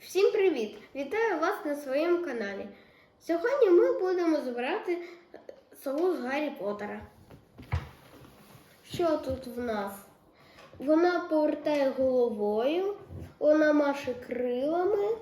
Всім привіт! Вітаю вас на своєму каналі. Сьогодні ми будемо збирати сову з Гаррі Поттера. Що тут в нас? Вона повертає головою, вона маше крилами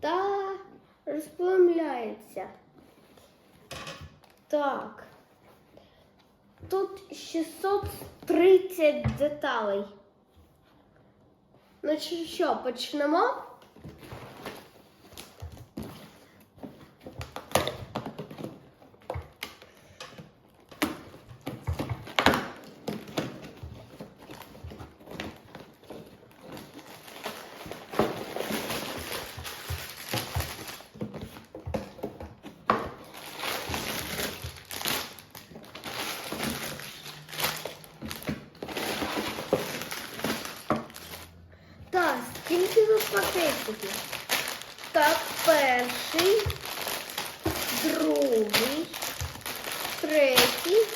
та розплемляється. Так. Тут 630 деталей. Ну що, почнемо? Так, пакетиків? Так, перший, другий, третій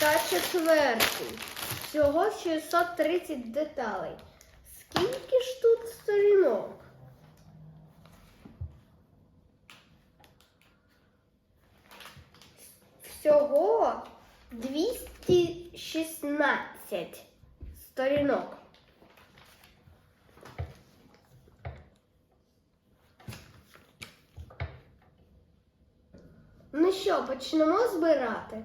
та четвертий. Всього 630 деталей. Скільки ж тут сторінок? Всього 216 сторінок. Ну що, почнемо збирати?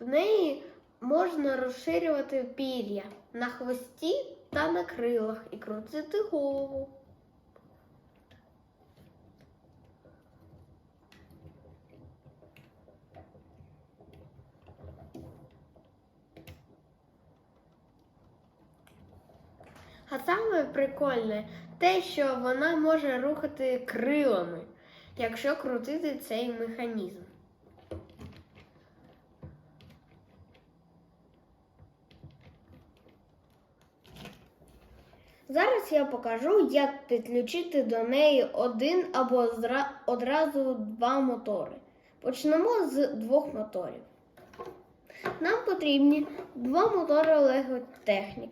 В неї можна розширювати пір'я на хвості та на крилах і крутити голову. А саме прикольне те, що вона може рухати крилами, якщо крутити цей механізм. Зараз я покажу, як підключити до неї один або одразу два мотори. Почнемо з двох моторів. Нам потрібні два мотори Technic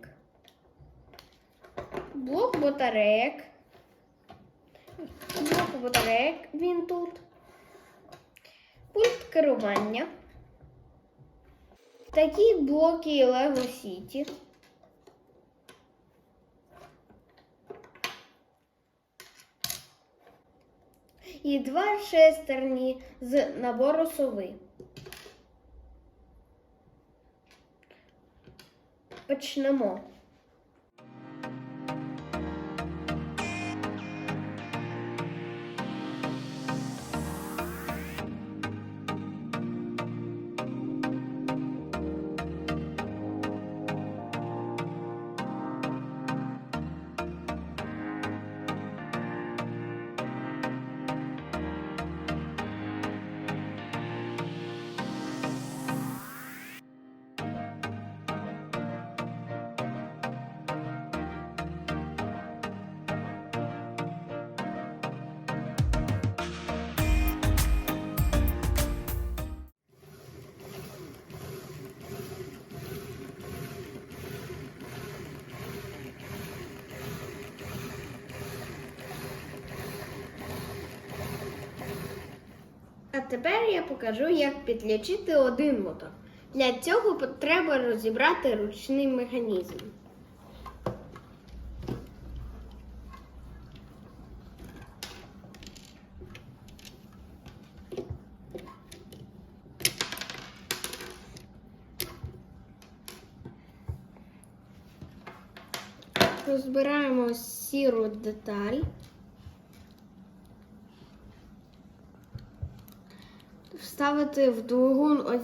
блок батареек. Блок батареек він тут. Пульт керування. Такі блоки Lego City. І два шестерні з набору сови. Почнемо. Тепер я покажу, як підключити один мотор. Для цього треба розібрати ручний механізм. Розбираємо сіру деталь. Вставити в двигун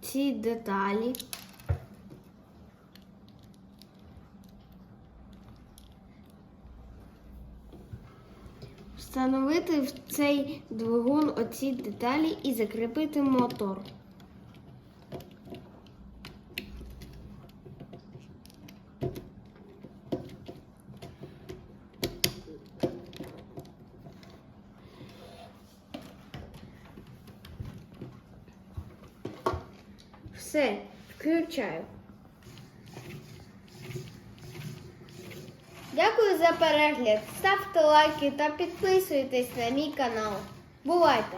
ці деталі. Встановити в цей двигун оці деталі і закріпити мотор. Все, включаю. Дякую за перегляд. Ставте лайки та підписуйтесь на мій канал. Бувайте!